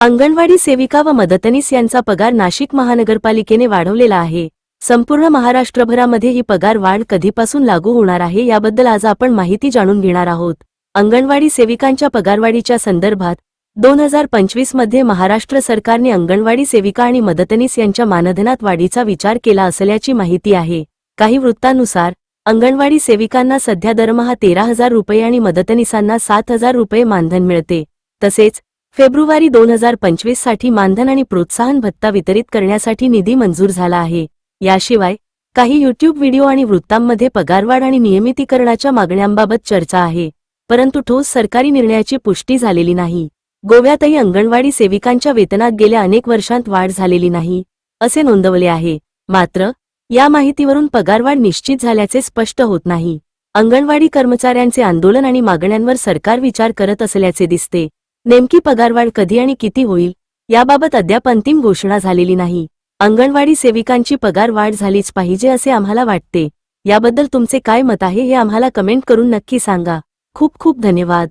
अंगणवाडी सेविका व मदतनीस यांचा पगार नाशिक महानगरपालिकेने वाढवलेला आहे. संपूर्ण महाराष्ट्रभरामध्ये ही पगार वाढ कधीपासून लागू होणार आहे याबद्दल आज आपण माहिती जाणून घेणार आहोत. अंगणवाडी सेविकांच्या पगारवाढीच्या संदर्भात दोन हजार पंचवीसमध्ये महाराष्ट्र सरकारने अंगणवाडी सेविका आणि मदतनीस यांच्या मानधनात वाढीचा विचार केला असल्याची माहिती आहे. काही वृत्तानुसार अंगणवाडी सेविकांना सध्या दरमहा तेरा हजार रुपये आणि मदतनीसांना सात हजार रुपये मानधन मिळते. तसेच फेब्रुवारी दोन हजार पंचवीससाठी मानधन आणि प्रोत्साहन भत्ता वितरित करण्यासाठी निधी मंजूर झाला आहे. याशिवाय काही युट्यूब व्हिडिओ आणि वृत्तांमध्ये पगारवाढ आणि नियमितीकरणाच्या मागण्यांबाबत चर्चा आहे परंतु ठोस सरकारी निर्णयाची पुष्टी झालेली नाही. गोव्यातही अंगणवाडी सेविकांच्या वेतनात गेल्या अनेक वर्षांत वाढ झालेली नाही असे नोंदवले आहे. मात्र या माहितीवरून पगारवाढ निश्चित झाल्याचे स्पष्ट होत नाही. अंगणवाडी कर्मचाऱ्यांचे आंदोलन आणि मागण्यांवर सरकार विचार करत असल्याचे दिसते. नेमकी पगारवाढ कधी आणि किती होईल? याबाबत अद्याप अंतिम घोषणा झालेली नाही. अंगणवाडी सेविकांची पगार वाढ झालीच पाहिजे असे आम्हाला वाटते. याबद्दल तुमचे काय मत आहे हे आम्हाला कमेंट करून नक्की सांगा. खूप खूप धन्यवाद.